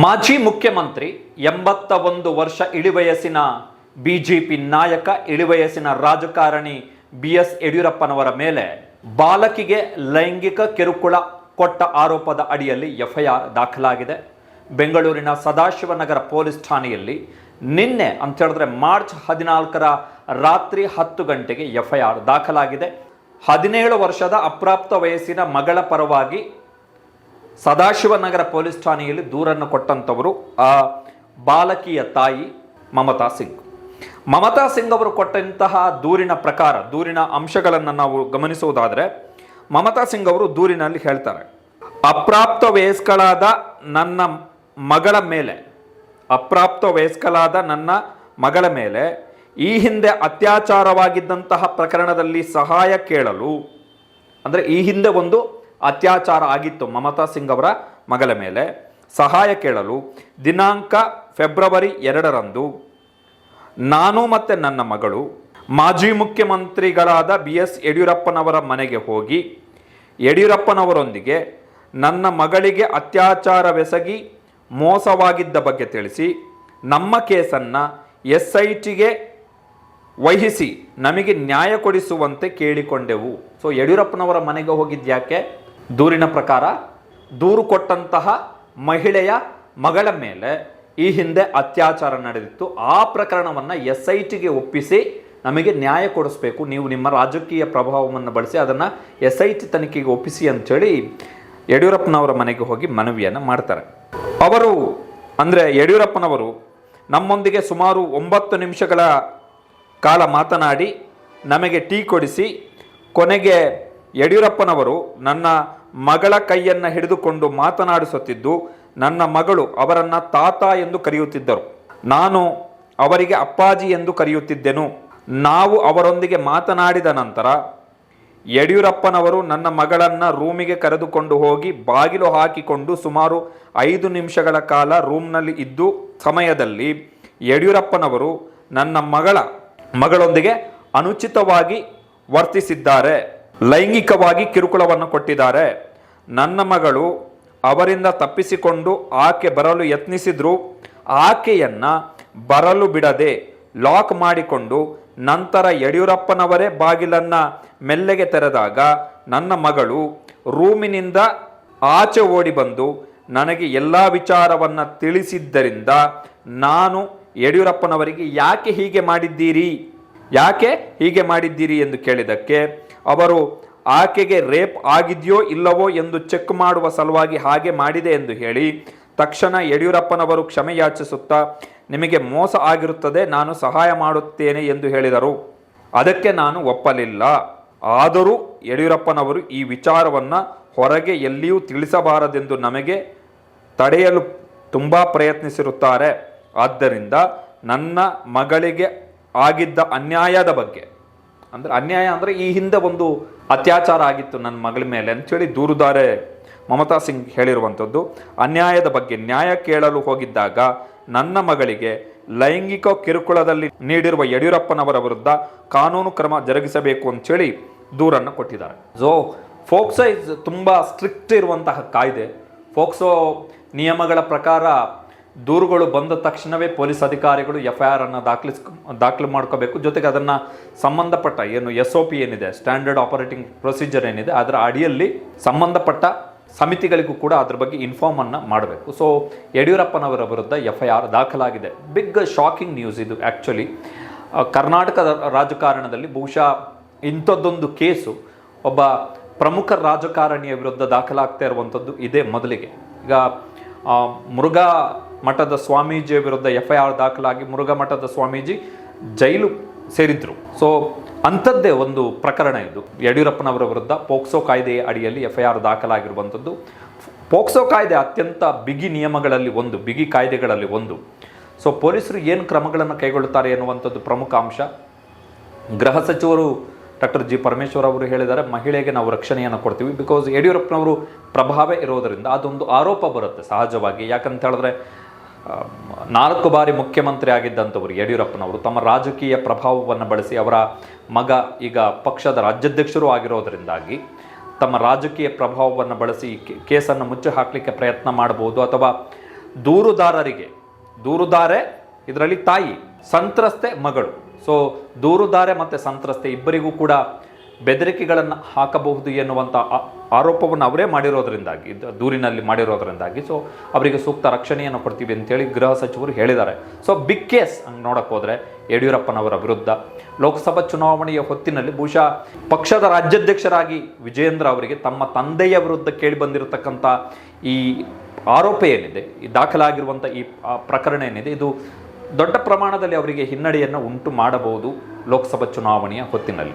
ಮಾಜಿ ಮುಖ್ಯಮಂತ್ರಿ ಎಂಬತ್ತ ಒಂದು ವರ್ಷ ಇಳಿವಯಸ್ಸಿನ ಬಿಜೆಪಿ ನಾಯಕ, ಇಳಿವಯಸ್ಸಿನ ರಾಜಕಾರಣಿ ಬಿ ಎಸ್ ಯಡಿಯೂರಪ್ಪನವರ ಮೇಲೆ ಬಾಲಕಿಗೆ ಲೈಂಗಿಕ ಕಿರುಕುಳ ಕೊಟ್ಟ ಆರೋಪದ ಅಡಿಯಲ್ಲಿ ಎಫ್ಐಆರ್ ದಾಖಲಾಗಿದೆ. ಬೆಂಗಳೂರಿನ ಸದಾಶಿವನಗರ ಪೊಲೀಸ್ ಠಾಣೆಯಲ್ಲಿ ನಿನ್ನೆ ಅಂತ ಹೇಳಿದ್ರೆ ಮಾರ್ಚ್ ಹದಿನಾಲ್ಕರ ರಾತ್ರಿ ಹತ್ತು ಗಂಟೆಗೆ ಎಫ್ಐಆರ್ ದಾಖಲಾಗಿದೆ. ಹದಿನೇಳು ವರ್ಷದ ಅಪ್ರಾಪ್ತ ವಯಸ್ಸಿನ ಮಗಳ ಪರವಾಗಿ ಸದಾಶಿವನಗರ ಪೊಲೀಸ್ ಠಾಣೆಯಲ್ಲಿ ದೂರನ್ನು ಕೊಟ್ಟಂಥವರು ಆ ಬಾಲಕಿಯ ತಾಯಿ ಮಮತಾ ಸಿಂಗ್. ಮಮತಾ ಸಿಂಗ್ ಅವರು ಕೊಟ್ಟಂತಹ ದೂರಿನ ಪ್ರಕಾರ, ದೂರಿನ ಅಂಶಗಳನ್ನು ನಾವು ಗಮನಿಸುವುದಾದರೆ, ಮಮತಾ ಸಿಂಗ್ ಅವರು ದೂರಿನಲ್ಲಿ ಹೇಳ್ತಾರೆ, ಅಪ್ರಾಪ್ತ ವಯಸ್ಕಳಾದ ನನ್ನ ಮಗಳ ಮೇಲೆ, ಅಪ್ರಾಪ್ತ ವಯಸ್ಕಳಾದ ನನ್ನ ಮಗಳ ಮೇಲೆ, ಈ ಹಿಂದೆ ಅತ್ಯಾಚಾರವಾಗಿದ್ದಂತಹ ಪ್ರಕರಣದಲ್ಲಿ ಸಹಾಯ ಕೇಳಲು, ಅಂದರೆ ಈ ಹಿಂದೆ ಒಂದು ಅತ್ಯಾಚಾರ ಆಗಿತ್ತು ಮಮತಾ ಸಿಂಗ್ ಅವರ ಮಗಳ ಮೇಲೆ. ಸಹಾಯ ಕೇಳಲು ದಿನಾಂಕ ಫೆಬ್ರವರಿ ಎರಡರಂದು ನಾನು ಮತ್ತು ನನ್ನ ಮಗಳು, ಮಾಜಿ ಮುಖ್ಯಮಂತ್ರಿಗಳಾದ ಬಿ ಎಸ್ ಯಡಿಯೂರಪ್ಪನವರ ಮನೆಗೆ ಹೋಗಿ, ಯಡಿಯೂರಪ್ಪನವರೊಂದಿಗೆ ನನ್ನ ಮಗಳಿಗೆ ಅತ್ಯಾಚಾರವೆಸಗಿ ಮೋಸವಾಗಿದ್ದ ಬಗ್ಗೆ ತಿಳಿಸಿ, ನಮ್ಮ ಕೇಸನ್ನು ಎಸ್ ಐ ಟಿಗೆ ವಹಿಸಿ ನಮಗೆ ನ್ಯಾಯ ಕೊಡಿಸುವಂತೆ ಕೇಳಿಕೊಂಡೆವು. ಸೊ ಯಡಿಯೂರಪ್ಪನವರ ಮನೆಗೆ ಹೋಗಿದ್ಯಾಕೆ? ದೂರಿನ ಪ್ರಕಾರ ದೂರು ಕೊಟ್ಟಂತಹ ಮಹಿಳೆಯ ಮಗಳ ಮೇಲೆ ಈ ಹಿಂದೆ ಅತ್ಯಾಚಾರ ನಡೆದಿತ್ತು. ಆ ಪ್ರಕರಣವನ್ನು ಎಸ್ ಐ ಟಿಗೆ ಒಪ್ಪಿಸಿ ನಮಗೆ ನ್ಯಾಯ ಕೊಡಿಸ್ಬೇಕು. ನೀವು ನಿಮ್ಮ ರಾಜಕೀಯ ಪ್ರಭಾವವನ್ನು ಬಳಸಿ ಅದನ್ನು ಎಸ್ ಐ ಟಿ ತನಿಖೆಗೆ ಒಪ್ಪಿಸಿ ಅಂಥೇಳಿ ಯಡಿಯೂರಪ್ಪನವರ ಮನೆಗೆ ಹೋಗಿ ಮನವಿಯನ್ನು ಮಾಡ್ತಾರೆ. ಅವರು ಅಂದರೆ ಯಡಿಯೂರಪ್ಪನವರು ನಮ್ಮೊಂದಿಗೆ ಸುಮಾರು ಒಂಬತ್ತು ನಿಮಿಷಗಳ ಕಾಲ ಮಾತನಾಡಿ ನಮಗೆ ಟೀ ಕೊಡಿಸಿ ಕೊನೆಗೆ ಯಡಿಯೂರಪ್ಪನವರು ನನ್ನ ಮಗಳ ಕೈಯನ್ನು ಹಿಡಿದುಕೊಂಡು ಮಾತನಾಡಿಸುತ್ತಿದ್ದು, ನನ್ನ ಮಗಳು ಅವರನ್ನು ತಾತ ಎಂದು ಕರೆಯುತ್ತಿದ್ದರು. ನಾನು ಅವರಿಗೆ ಅಪ್ಪಾಜಿ ಎಂದು ಕರೆಯುತ್ತಿದ್ದೆನು. ನಾವು ಅವರೊಂದಿಗೆ ಮಾತನಾಡಿದ ನಂತರ, ಯಡಿಯೂರಪ್ಪನವರು ನನ್ನ ಮಗಳನ್ನು ರೂಮಿಗೆ ಕರೆದುಕೊಂಡು ಹೋಗಿ ಬಾಗಿಲು ಹಾಕಿಕೊಂಡು ಸುಮಾರು ಐದು ನಿಮಿಷಗಳ ಕಾಲ ರೂಮ್ನಲ್ಲಿ ಇದ್ದು, ಸಮಯದಲ್ಲಿ ಯಡಿಯೂರಪ್ಪನವರು ನನ್ನ ಮಗಳ ಮಗಳೊಂದಿಗೆ ಅನುಚಿತವಾಗಿ ವರ್ತಿಸಿದ್ದಾರೆ. ಲೈಂಗಿಕವಾಗಿ ಕಿರುಕುಳವನ್ನು ಕೊಟ್ಟಿದ್ದಾರೆ. ನನ್ನ ಮಗಳು ಅವರಿಂದ ತಪ್ಪಿಸಿಕೊಂಡು ಆಕೆ ಬರಲು ಯತ್ನಿಸಿದ್ರು. ಆಕೆಯನ್ನು ಬರಲು ಬಿಡದೆ ಲಾಕ್ ಮಾಡಿಕೊಂಡು ನಂತರ ಯಡಿಯೂರಪ್ಪನವರೇ ಬಾಗಿಲನ್ನು ಮೆಲ್ಲಗೆ ತೆರೆದಾಗ ನನ್ನ ಮಗಳು ರೂಮಿನಿಂದ ಆಚೆ ಓಡಿ ಬಂದು ನನಗೆ ಎಲ್ಲ ವಿಚಾರವನ್ನ ತಿಳಿಸಿದ್ದರಿಂದ ನಾನು ಯಡಿಯೂರಪ್ಪನವರಿಗೆ ಯಾಕೆ ಹೀಗೆ ಮಾಡಿದ್ದೀರಿ? ಯಾಕೆ ಹೀಗೆ ಮಾಡಿದ್ದೀರಿ ಎಂದು ಕೇಳಿದಕ್ಕೆ ಅವರು ಆಕೆಗೆ ರೇಪ್ ಆಗಿದೆಯೋ ಇಲ್ಲವೋ ಎಂದು ಚೆಕ್ ಮಾಡುವ ಸಲುವಾಗಿ ಹಾಗೆ ಮಾಡಿದೆ ಎಂದು ಹೇಳಿ ತಕ್ಷಣ ಯಡಿಯೂರಪ್ಪನವರು ಕ್ಷಮೆ ಯಾಚಿಸುತ್ತಾ ನಿಮಗೆ ಮೋಸ ಆಗಿರುತ್ತದೆ, ನಾನು ಸಹಾಯ ಮಾಡುತ್ತೇನೆ ಎಂದು ಹೇಳಿದರು. ಅದಕ್ಕೆ ನಾನು ಒಪ್ಪಲಿಲ್ಲ. ಆದರೂ ಯಡಿಯೂರಪ್ಪನವರು ಈ ವಿಚಾರವನ್ನು ಹೊರಗೆ ಎಲ್ಲಿಯೂ ತಿಳಿಸಬಾರದೆಂದು ನಮಗೆ ತಡೆಯಲು ತುಂಬ ಪ್ರಯತ್ನಿಸಿರುತ್ತಾರೆ. ಆದ್ದರಿಂದ ನನ್ನ ಮಗಳಿಗೆ ಆಗಿದ್ದ ಅನ್ಯಾಯದ ಬಗ್ಗೆ ಅಂದರೆ ಅನ್ಯಾಯ ಅಂದರೆ ಈ ಹಿಂದೆ ಒಂದು ಅತ್ಯಾಚಾರ ಆಗಿತ್ತು ನನ್ನ ಮಗಳ ಮೇಲೆ ಅಂಥೇಳಿ ದೂರುದಾರೆ ಮಮತಾ ಸಿಂಗ್ ಹೇಳಿರುವಂಥದ್ದು. ಅನ್ಯಾಯದ ಬಗ್ಗೆ ನ್ಯಾಯ ಕೇಳಲು ಹೋಗಿದ್ದಾಗ ನನ್ನ ಮಗಳಿಗೆ ಲೈಂಗಿಕ ಕಿರುಕುಳದಲ್ಲಿ ನೀಡಿರುವ ಯಡಿಯೂರಪ್ಪನವರ ವಿರುದ್ಧ ಕಾನೂನು ಕ್ರಮ ಜರುಗಿಸಬೇಕು ಅಂಥೇಳಿ ದೂರನ್ನು ಕೊಟ್ಟಿದ್ದಾರೆ. ಸೊ ಫೋಕ್ಸೋ ಇಸ್ ತುಂಬ ಸ್ಟ್ರಿಕ್ಟ್ ಇರುವಂತಹ ಕಾಯ್ದೆ. ಫೋಕ್ಸೋ ನಿಯಮಗಳ ಪ್ರಕಾರ ದೂರುಗಳು ಬಂದ ತಕ್ಷಣವೇ ಪೊಲೀಸ್ ಅಧಿಕಾರಿಗಳು ಎಫ್ ಐ ಆರ್ ಅನ್ನು ದಾಖಲಿಸ್, ದಾಖಲು ಮಾಡ್ಕೋಬೇಕು. ಜೊತೆಗೆ ಅದನ್ನು ಸಂಬಂಧಪಟ್ಟ ಏನು ಎಸ್ ಒ ಪಿ ಏನಿದೆ ಸ್ಟ್ಯಾಂಡರ್ಡ್ ಆಪರೇಟಿಂಗ್ ಪ್ರೊಸೀಜರ್ ಏನಿದೆ, ಅದರ ಅಡಿಯಲ್ಲಿ ಸಂಬಂಧಪಟ್ಟ ಸಮಿತಿಗಳಿಗೂ ಕೂಡ ಅದ್ರ ಬಗ್ಗೆ ಇನ್ಫಾರ್ಮ್ ಅನ್ನು ಮಾಡಬೇಕು. ಸೊ ಯಡಿಯೂರಪ್ಪನವರ ವಿರುದ್ಧ ಎಫ್ ಐ ಆರ್ ದಾಖಲಾಗಿದೆ. ಬಿಗ್ ಶಾಕಿಂಗ್ ನ್ಯೂಸ್ ಇದು ಆ್ಯಕ್ಚುಲಿ ಕರ್ನಾಟಕದ ರಾಜಕಾರಣದಲ್ಲಿ ಬಹುಶಃ ಇಂಥದ್ದೊಂದು ಕೇಸು ಒಬ್ಬ ಪ್ರಮುಖ ರಾಜಕಾರಣಿಯ ವಿರುದ್ಧ ದಾಖಲಾಗ್ತಾ ಇರುವಂಥದ್ದು ಇದೇ ಮೊದಲಿಗೆ. ಈಗ ಮುರುಘಾ ಮಠದ ಸ್ವಾಮೀಜಿಯ ವಿರುದ್ಧ ಎಫ್ ಐ ಆರ್ ದಾಖಲಾಗಿ ಮುರುಘಾ ಮಠದ ಸ್ವಾಮೀಜಿ ಜೈಲು ಸೇರಿದ್ರು. ಸೊ ಅಂಥದ್ದೇ ಒಂದು ಪ್ರಕರಣ ಇದು. ಯಡಿಯೂರಪ್ಪನವರ ವಿರುದ್ಧ ಪೋಕ್ಸೋ ಕಾಯ್ದೆಯ ಅಡಿಯಲ್ಲಿ ಎಫ್ ಐ ಆರ್ ದಾಖಲಾಗಿರುವಂಥದ್ದು. ಪೋಕ್ಸೋ ಕಾಯ್ದೆ ಅತ್ಯಂತ ಬಿಗಿ ನಿಯಮಗಳಲ್ಲಿ ಒಂದು, ಬಿಗಿ ಕಾಯ್ದೆಗಳಲ್ಲಿ ಒಂದು. ಸೊ ಪೊಲೀಸರು ಏನು ಕ್ರಮಗಳನ್ನು ಕೈಗೊಳ್ಳುತ್ತಾರೆ ಎನ್ನುವಂಥದ್ದು ಪ್ರಮುಖ ಅಂಶ. ಗೃಹ ಸಚಿವರು ಡಾಕ್ಟರ್ ಜಿ ಪರಮೇಶ್ವರ್ ಅವರು ಹೇಳಿದ್ದಾರೆ, ಮಹಿಳೆಗೆ ನಾವು ರಕ್ಷಣೆಯನ್ನು ಕೊಡ್ತೀವಿ. ಬಿಕಾಸ್ ಯಡಿಯೂರಪ್ಪನವರು ಪ್ರಭಾವ ಇರೋದರಿಂದ ಅದೊಂದು ಆರೋಪ ಬರುತ್ತೆ ಸಹಜವಾಗಿ. ಯಾಕಂತ ಹೇಳಿದ್ರೆ ನಾಲ್ಕು ಬಾರಿ ಮುಖ್ಯಮಂತ್ರಿ ಆಗಿದ್ದಂಥವರು ಯಡಿಯೂರಪ್ಪನವರು ತಮ್ಮ ರಾಜಕೀಯ ಪ್ರಭಾವವನ್ನು ಬಳಸಿ ಅವರ ಮಗ ಈಗ ಪಕ್ಷದ ರಾಜ್ಯಾಧ್ಯಕ್ಷರು ಆಗಿರೋದರಿಂದಾಗಿ ತಮ್ಮ ರಾಜಕೀಯ ಪ್ರಭಾವವನ್ನು ಬಳಸಿ ಕೇಸನ್ನು ಮುಚ್ಚಿ ಹಾಕಲಿಕ್ಕೆ ಪ್ರಯತ್ನ ಮಾಡಬಹುದು ಅಥವಾ ದೂರುದಾರರಿಗೆ, ದೂರುದಾರೆ ಇದರಲ್ಲಿ ತಾಯಿ, ಸಂತ್ರಸ್ತೆ ಮಗಳು. ಸೊ ದೂರುದಾರೆ ಮತ್ತು ಸಂತ್ರಸ್ತೆ ಇಬ್ಬರಿಗೂ ಕೂಡ ಬೆದರಿಕೆಗಳನ್ನು ಹಾಕಬಹುದು ಎನ್ನುವಂಥ ಆರೋಪವನ್ನು ಅವರೇ ಮಾಡಿರೋದರಿಂದಾಗಿ ದೂರಿನಲ್ಲಿ ಮಾಡಿರೋದರಿಂದಾಗಿ. ಸೊ ಅವರಿಗೆ ಸೂಕ್ತ ರಕ್ಷಣೆಯನ್ನು ಕೊಡ್ತೀವಿ ಅಂತೇಳಿ ಗೃಹ ಸಚಿವರು ಹೇಳಿದ್ದಾರೆ. ಸೊ ಬಿಗ್ ಕೇಸ್ ಹಂಗೆ ನೋಡಕ್ಕೆ ಹೋದರೆ ಯಡಿಯೂರಪ್ಪನವರ ವಿರುದ್ಧ. ಲೋಕಸಭಾ ಚುನಾವಣೆಯ ಹೊತ್ತಿನಲ್ಲಿ ಬಹುಶಃ ಪಕ್ಷದ ರಾಜ್ಯಾಧ್ಯಕ್ಷರಾಗಿ ವಿಜಯೇಂದ್ರ ಅವರಿಗೆ ತಮ್ಮ ತಂದೆಯ ವಿರುದ್ಧ ಕೇಳಿ ಬಂದಿರತಕ್ಕಂಥ ಈ ಆರೋಪ ಏನಿದೆ, ಈ ದಾಖಲಾಗಿರುವಂಥ ಈ ಪ್ರಕರಣ ಏನಿದೆ, ಇದು ದೊಡ್ಡ ಪ್ರಮಾಣದಲ್ಲಿ ಅವರಿಗೆ ಹಿನ್ನಡೆಯನ್ನು ಉಂಟು ಮಾಡಬಹುದು ಲೋಕಸಭಾ ಚುನಾವಣೆಯ ಹೊತ್ತಿನಲ್ಲಿ.